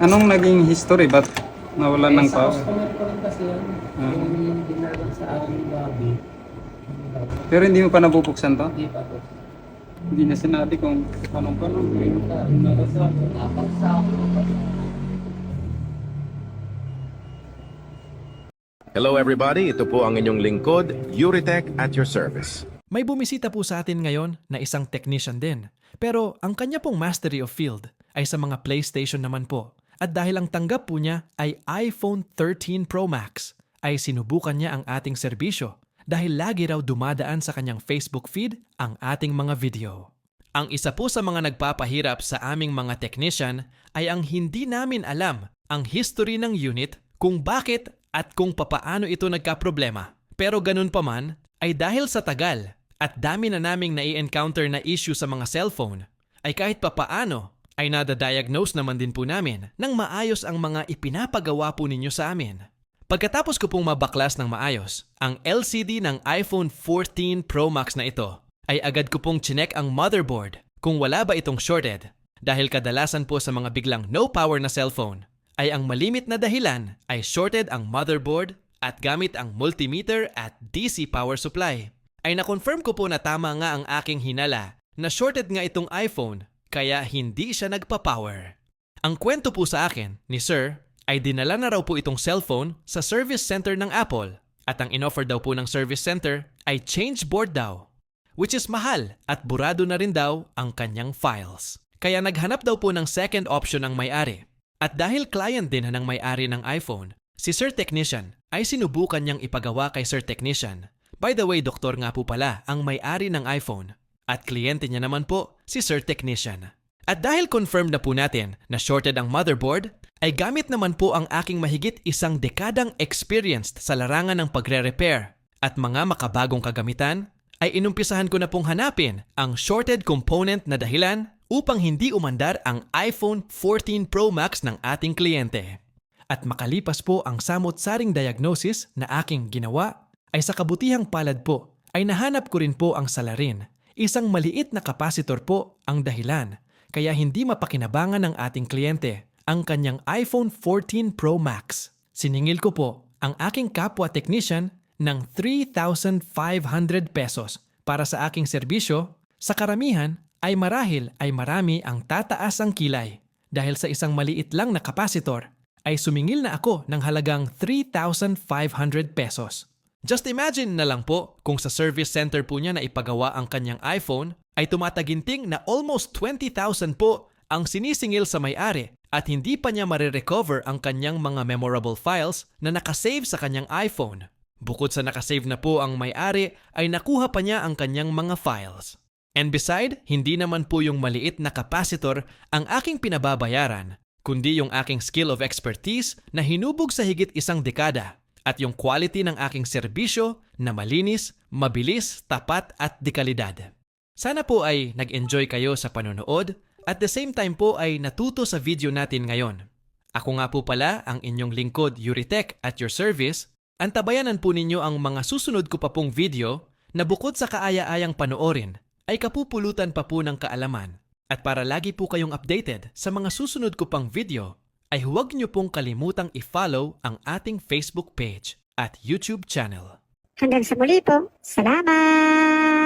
Anong naging history? Ba't nawalan ng Eh, sa power? customer ko rin kasi yan. Ah. Yung dinalang sa akin gabi. Pero hindi mo pa nabubuksan to? Hindi pa po. Hindi na sinabi kung anong pa nung Hello everybody, ito po ang inyong lingkod, Euritech at your service. May bumisita po sa atin ngayon na isang technician din. Pero ang kanya pong mastery of field ay sa mga PlayStation naman po. At dahil ang tanggap po niya ay iPhone 13 Pro Max, ay sinubukan niya ang ating serbisyo dahil lagi raw dumadaan sa kanyang Facebook feed ang ating mga video. Ang isa po sa mga nagpapahirap sa aming mga technician ay ang hindi namin alam ang history ng unit kung bakit at kung papaano ito nagkaproblema. Pero ganun pa man, ay dahil sa tagal at dami na naming nai-encounter na issue sa mga cellphone, ay kahit papaano ay nada-diagnose naman din po namin nang maayos ang mga ipinapagawa po ninyo sa amin. Pagkatapos ko pong mabaklas ng maayos, ang LCD ng iPhone 14 Pro Max na ito, ay agad ko pong chinek ang motherboard kung wala ba itong shorted dahil kadalasan po sa mga biglang no power na cellphone ay ang malimit na dahilan ay shorted ang motherboard at gamit ang multimeter at DC power supply. Ay na-confirm ko po na tama nga ang aking hinala na shorted nga itong iPhone kaya hindi siya nagpa-power. Ang kwento po sa akin ni Sir ay dinala na raw po itong cellphone sa service center ng Apple at ang inoffer daw po ng service center ay change board daw which is mahal at burado na rin daw ang kanyang files. Kaya naghanap daw po ng second option ang may-ari. At dahil client din ng may-ari ng iPhone, si Sir Technician ay sinubukan niyang ipagawa kay Sir Technician. By the way, doktor nga po pala ang may-ari ng iPhone. At kliyente niya naman po si Sir Technician. At dahil confirmed na po natin na shorted ang motherboard, ay gamit naman po ang aking mahigit isang dekadang experienced sa larangan ng pagre-repair at mga makabagong kagamitan, ay inumpisahan ko na pong hanapin ang shorted component na dahilan upang hindi umandar ang iPhone 14 Pro Max ng ating kliyente. At makalipas po ang samot-saring diagnosis na aking ginawa, ay sa kabutihang palad po ay nahanap ko rin po ang salarin. Isang maliit na kapasitor po ang dahilan kaya hindi mapakinabangan ng ating kliyente ang kanyang iPhone 14 Pro Max. Siningil ko po ang aking kapwa technician ng 3,500 pesos para sa aking serbisyo. Sa karamihan ay marahil ay marami ang tataas ang kilay dahil sa isang maliit lang na kapasitor ay sumingil na ako ng halagang 3,500 pesos. Just imagine na lang po kung sa service center po niya na ipagawa ang kanyang iPhone ay tumataginting na almost 20,000 po ang sinisingil sa may-ari at hindi pa niya marirecover ang kanyang mga memorable files na nakasave sa kanyang iPhone. Bukod sa nakasave na po ang may-ari ay nakuha pa niya ang kanyang mga files. And beside, hindi naman po yung maliit na kapasitor ang aking pinababayaran, kundi yung aking skill of expertise na hinubog sa higit isang dekada at yung quality ng aking serbisyo na malinis, mabilis, tapat at dekalidad. Sana po ay nag-enjoy kayo sa panonood at the same time po ay natuto sa video natin ngayon. Ako nga po pala ang inyong lingkod Euritech at your service. Antabayanan po ninyo ang mga susunod ko pa pong video na bukod sa kaaya-ayang panoorin ay kapupulutan pa po ng kaalaman. At para lagi po kayong updated sa mga susunod ko pang video, ay huwag niyo pong kalimutang i-follow ang ating Facebook page at YouTube channel. Hanggang sa muli po. Salamat!